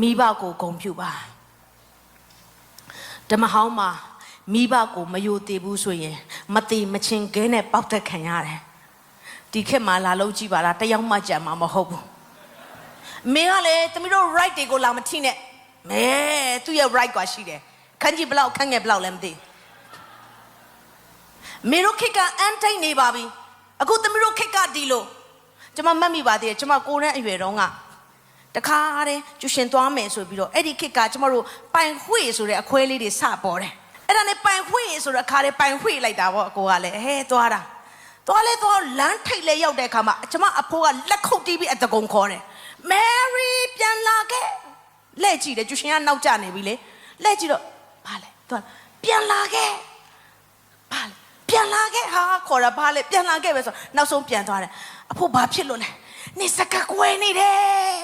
မိဘကိုဂုံပြုပါဓမ္မဟောင်းမှာမိဘကိုမယိုသေးဘူးဆိုရင်မတိမချင်းခဲနဲ့ပေါက်သက်ခံရတယ်ဒီခေတ်မှာလာလို့ကြည့်ပါလားတယောက်မှကြံမှာမဟုတ်ဘူးအမေကလည်းတမီးတို့ right တွေကိုလာမထိနဲ့မဲသူ့ရဲ့ right กว่าရှိတယ်ခန်းကြီးဘလောက်ခန်းငယ်ဘလောက်လည်းမသိမေတို့ခေတ်ကအန်တိတ်နေပါပြီအခုတမီးတို့ခေတ်ကဒီလိုကျွန်မမှတ်မိပါသေးတယ်ကျွန်မကိုယ်နဲ့အရွယ်တုန်းက တခါတည်းကျူရှင်သွားမယ်ဆိုပြီးတော့အဲ့ဒီခေတ်ကကျမတို့ပိုင်ခွေဆိုတဲ့အခွဲလေးတွေစပေါ်တယ်အဲ့ဒါနဲ့ပိုင်ခွေဆိုတဲ့အခါလေးပိုင်ခွေလိုက်တာပေါ့အကိုကလည်းဟဲသွားတာသွားလဲသွားလမ်းထိတ်လဲရောက်တဲ့အခါမှာကျမအဖိုးကလက်ခုပ်တီးပြီးအတကုံခေါ်တယ် Mary ပြန်လာခဲ့လက်ကြည့်တယ်ကျူရှင်ကနောက်ကျနေပြီလေလက်ကြည့်တော့ဘာလဲသွားပြန်လာခဲ့ဘာလဲပြန်လာခဲ့ဟာခေါ်တာဘာလဲပြန်လာခဲ့ပဲဆိုနောက်ဆုံးပြန်သွားတယ်အဖိုးဘာဖြစ်လို့လဲနေစကကွဲနေတယ်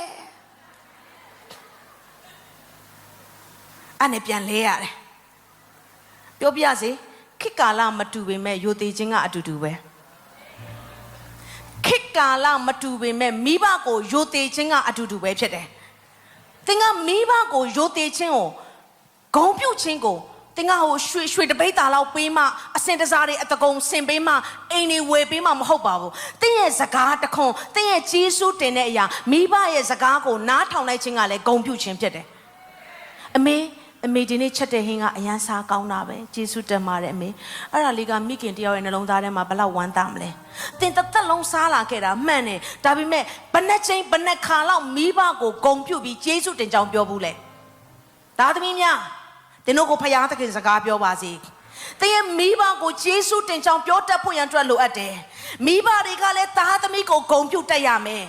အဲ့နဲ့ပြန်လဲရတယ်ပြောပြစေခေတ်ကာလမတူပေမဲ့ယိုသေးခြင်းကအတူတူပဲခေတ်ကာလမတူပေမဲ့မိဘကိုယိုသေးခြင်းကအတူတူပဲဖြစ်တယ်သင်ကမိဘကိုယိုသေးခြင်းကိုဂုံပြုတ်ခြင်းကိုသင်ကဟိုရွှေရွှေတပိတ်တာလောက်ပေးမှအစင်တစားတွေအတကုံဆင်ပေးမှအိမ်တွေဝယ်ပေးမှမဟုတ်ပါဘူးသင်ရဲ့စကားတခွန်သင်ရဲ့ကြီးစုတင်တဲ့အရာမိဘရဲ့စကားကိုနားထောင်လိုက်ခြင်းကလည်းဂုံပြုတ်ခြင်းဖြစ်တယ်အမေ အမေဒီနေ့ချက်တဲ့ဟင်းကအရန်စားကောင်းတာပဲကျေးဇူးတင်ပါတယ်အမေအဲ့ဒါလေးကမိခင်တယောက်ရဲ့နှလုံးသားထဲမှာဘလောက်ဝမ်းသာမလဲတင်တစ်သက်လုံးစားလာခဲ့တာမှန်တယ်ဒါပေမဲ့ဘယ်နှချိန်ဘယ်နှခါလောက်မိဘကိုဂုံပြုတ်ပြီးကျေးဇူးတင်ကြောင်းပြောဘူးလေဒါသမီးများတင်တို့ကိုဖယားသခင်စကားပြောပါစေတင်ရဲ့မိဘကိုကျေးဇူးတင်ကြောင်းပြောတတ်ဖို့ရန်အတွက်လိုအပ်တယ်မိဘတွေကလည်းသားသမီးကိုဂုံပြုတ်တတ်ရမယ်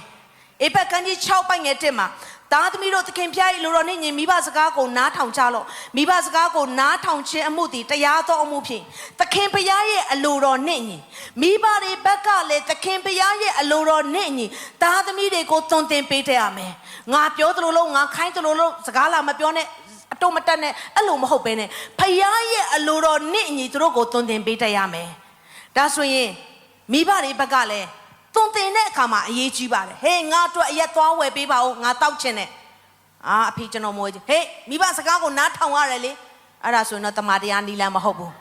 အေဘက်ကန်းကြီး6ပိုက်ငယ်တက်မှာ သားသမီးတို့သခင်ဖျား၏လူတော်နှင့်ညီမိဘစကားကိုနားထောင်ကြလော့မိဘစကားကိုနားထောင်ခြင်းအမှုသည်တရားသောအမှုဖြင့်သခင်ဖျားရဲ့အလိုတော်နှင့်ညီမိဘတွေဘက်ကလည်းသခင်ဖျားရဲ့အလိုတော်နှင့်ညီသားသမီးတွေကိုသွန်သင်ပေးတတ်ရမယ်ငါပြောသလိုလို့ငါခိုင်းသလိုလို့စကားလာမပြောနဲ့အတုံးမတက်နဲ့အဲ့လိုမဟုတ်ဘဲနဲ့ဖျားရဲ့အလိုတော်နှင့်ညီသူတို့ကိုသွန်သင်ပေးတတ်ရမယ်ဒါဆိုရင်မိဘတွေဘက်ကလည်း သွန်သင်တဲ့အခါမှာအရေးကြီးပါတယ်ဟေးငါအတွက်အရက်သွားဝယ်ပေးပါဦးငါတောက်ချင်တယ်အာအဖေကျွန်တော်မွေးဟေးမိဘစကားကိုနားထောင်ရတယ်လေအဲ့ဒါဆိုရင်တော့တမန်တရားနီလန်းမဟုတ်ဘူး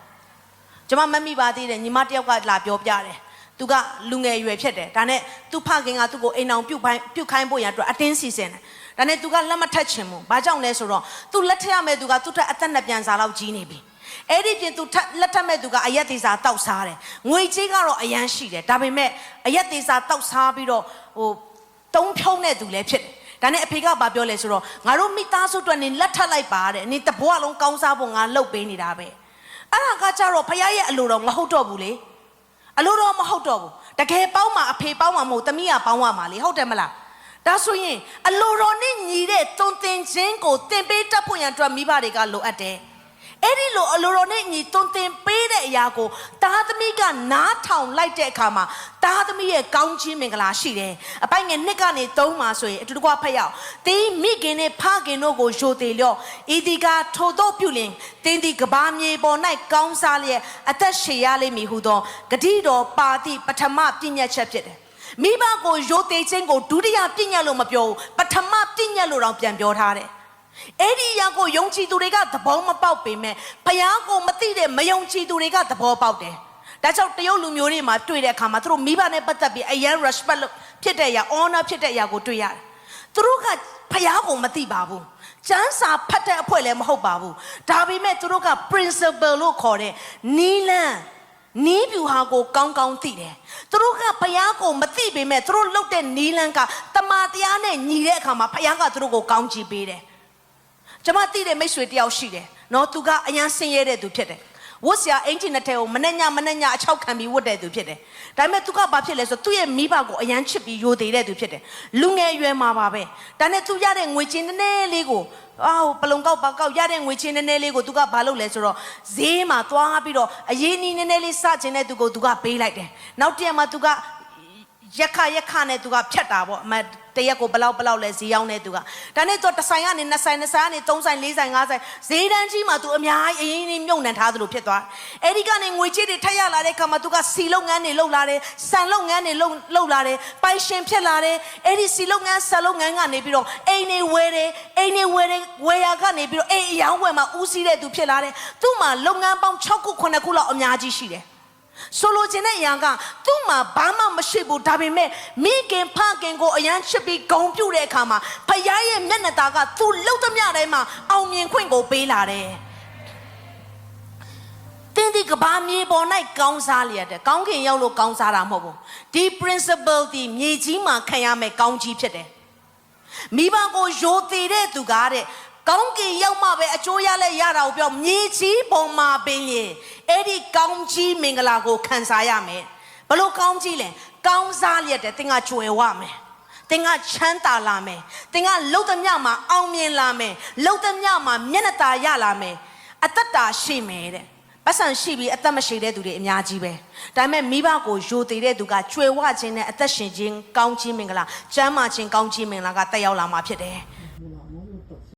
ကျွန်မမမိပါသေးတယ်ညီမတစ်ယောက်ကလာပြောပြတယ်သူကလူငယ်ရွယ်ဖြစ်တယ်ဒါနဲ့သူဖခင်ကသူ့ကိုအိမ်အောင်ပြုတ်ခိုင်းပြုတ်ခိုင်းဖို့ရန်အတွက်အတင်းစီစဉ်တယ်ဒါနဲ့သူကလက်မထက်ချင်ဘူးဘာကြောင့်လဲဆိုတော့သူလက်ထက်ရမဲ့သူကသူ့ထက်အသက်နဲ့ပြန်စားလောက်ကြီးနေပြီ အဲ့ဒီပြင်သူထက်လက်ထက်မဲ့သူကအရက်သေးစာတောက်စားတယ်ငွေကြေးကတော့အရန်ရှိတယ်ဒါပေမဲ့အရက်သေးစာတောက်စားပြီးတော့ဟိုတုံးဖြုံးတဲ့သူလည်းဖြစ်တယ်ဒါနဲ့အဖေကဘာပြောလဲဆိုတော့ငါတို့မိသားစုအတွက်နင်လက်ထပ်လိုက်ပါတဲ့နင်တဘွားလုံးကောင်းစားဖို့ငါလှုပ်ပေးနေတာပဲအဲ့ဒါကကြတော့ဖခင်ရဲ့အလိုတော်မဟုတ်တော့ဘူးလေအလိုတော်မဟုတ်တော့ဘူးတကယ်ပေါင်းမှာအဖေပေါင်းမှာမဟုတ်သမီးကပေါင်းရမှာလေဟုတ်တယ်မလားဒါဆိုရင်အလိုတော်နဲ့ညီတဲ့တုံတင်ခြင်းကိုတင်ပေးတတ်ဖို့ရန်အတွက်မိဘတွေကလိုအပ်တယ် အဲ့ဒီလိုအလိုတော်နဲ့ညီတုံတင်ပေးတဲ့အရာကိုတားသမီးကနားထောင်လိုက်တဲ့အခါမှာတားသမီးရဲ့ကောင်းခြင်းမင်္ဂလာရှိတယ်အပိုင်ငယ်နှစ်ကနေသုံးမှာဆိုရင်အတူတကွဖက်ရောက်တင်းမိခင်နဲ့ဖခင်တို့ကိုယိုသေးလျော့ဤဒီကထိုတို့ပြုလင်တင်းဒီကဘာမြေပေါ်၌ကောင်းစားလျက်အသက်ရှည်ရလိမ့်မည်ဟုသောဂတိတော်ပါတိပထမပြည့်ညတ်ချက်ဖြစ်တယ်မိဘကိုယိုသေးခြင်းကိုဒုတိယပြည့်ညတ်လို့မပြောဘူးပထမပြည့်ညတ်လို့တောင်ပြန်ပြောထားတယ် အဲ့ဒီအရာကိုယုံကြည်သူတွေကသဘောမပေါက်ပေမဲ့ဘုရားကိုမသိတဲ့မယုံကြည်သူတွေကသဘောပေါက်တယ်။ဒါကြောင့်တရုတ်လူမျိုးတွေမှာတွေ့တဲ့အခါမှာသူတို့မိဘနဲ့ပတ်သက်ပြီးအရန် respect လို့ဖြစ်တဲ့အရာ honor ဖြစ်တဲ့အရာကိုတွေ့ရတယ်။သူတို့ကဘုရားကိုမသိပါဘူး။ကျမ်းစာဖတ်တဲ့အဖွဲ့လည်းမဟုတ်ပါဘူး။ဒါပေမဲ့သူတို့က principle လို့ခေါ်တဲ့နီလန်းနီးပြူဟာကိုကောင်းကောင်းသိတယ်။သူတို့ကဘုရားကိုမသိပေမဲ့သူတို့လုပ်တဲ့နီလန်းကတမာတရားနဲ့ညီတဲ့အခါမှာဘုရားကသူတို့ကိုကောင်းချီးပေးတယ်။ ကျမသိတဲ့မိတ်ဆွေတယောက်ရှိတယ်နော်သူကအရန်ဆင်းရဲတဲ့သူဖြစ်တယ်ဝတ်ဆရာအင်ဂျင်နဲ့ထဲကိုမနဲ့ညမနဲ့ညအချောက်ခံပြီးဝတ်တဲ့သူဖြစ်တယ်ဒါပေမဲ့သူကဘာဖြစ်လဲဆိုသူ့ရဲ့မိဘကိုအရန်ချစ်ပြီးယိုသေးတဲ့သူဖြစ်တယ်လူငယ်ရွယ်မှာပါပဲဒါနဲ့သူရတဲ့ငွေချင်းနည်းနည်းလေးကိုအာဟိုပလုံကောက်ပါကောက်ရတဲ့ငွေချင်းနည်းနည်းလေးကိုသူကဘာလုပ်လဲဆိုတော့ဈေးမှာသွားပြီးတော့အရေးနီးနည်းနည်းလေးစချင်တဲ့သူကိုသူကပေးလိုက်တယ်နောက်တည့်မှာသူက ရက်ခရက်ခနဲ့သူကဖြတ်တာပေါ့အမတရက်ကိုဘလောက်ဘလောက်လဲဈေးရောက်နေသူကဒါနဲ့သူတစ်ဆိုင်ကနေနှစ်ဆိုင်နှစ်ဆိုင်ကနေသုံးဆိုင်လေးဆိုင်ငါးဆိုင်ဈေးတန်းကြီးမှာသူအများကြီးအရင်ကြီးမြုပ်နှံထားသလိုဖြစ်သွားအဲ့ဒီကနေငွေကြေးတွေထက်ရလာတဲ့ခါမှာသူကစီလုပ်ငန်းတွေလုပ်လာတယ်ဆန်လုပ်ငန်းတွေလုပ်လုပ်လာတယ်ပိုင်ရှင်ဖြစ်လာတယ်အဲ့ဒီစီလုပ်ငန်းဆန်လုပ်ငန်းကနေပြီးတော့အိမ်တွေဝယ်တယ်အိမ်တွေဝယ်တယ်ဝယ်ရကနေပြီးတော့အိမ်အယောင်းဝယ်မှာဦးစီးတဲ့သူဖြစ်လာတယ်သူ့မှာလုပ်ငန်းပေါင်း6ခု9ခုလောက်အများကြီးရှိတယ် ဆိုလိုချင်တဲ့အရာကသူ့မှာဘာမှမရှိဘူးဒါပေမဲ့မိခင်ဖခင်ကိုအရန်ချစ်ပြီးဂုံပြူတဲ့အခါမှာဖခင်ရဲ့မျက်နှာသားကသူ့လှုပ်သမျှတိုင်းမှာအောင်မြင်ခွင့်ကိုပေးလာတယ်တင်းဒီကဘာမြေပေါ်၌ကောင်းစားလျက်တဲ့ကောင်းခင်ရောက်လို့ကောင်းစားတာမဟုတ်ဘူးဒီ principle ဒီမြေကြီးမှာခံရမယ်ကောင်းကြီးဖြစ်တယ်မိဘကိုယိုသေးတဲ့သူကားတဲ့ ကောင်းကင်ရောက်မှပဲအကျိုးရလဲရတာကိုပြောမြေကြီးပေါ်မှာပင်ရင်အဲ့ဒီကောင်းကြီးမင်္ဂလာကိုခံစားရမယ်ဘလို့ကောင်းကြီးလဲကောင်းစားလျက်တဲ့သင်ကကြွယ်ဝမယ်သင်ကချမ်းသာလာမယ်သင်ကလှုပ်သမျှမှာအောင်မြင်လာမယ်လှုပ်သမျှမှာမျက်နှာသာရလာမယ်အသက်တာရှိမယ်တဲ့ပတ်စံရှိပြီးအသက်မရှိတဲ့သူတွေအများကြီးပဲဒါပေမဲ့မိဘကိုယိုသေးတဲ့သူကကြွယ်ဝခြင်းနဲ့အသက်ရှင်ခြင်းကောင်းခြင်းမင်္ဂလာကျမ်းမာခြင်းကောင်းခြင်းမင်္ဂလာကတက်ရောက်လာမှာဖြစ်တယ်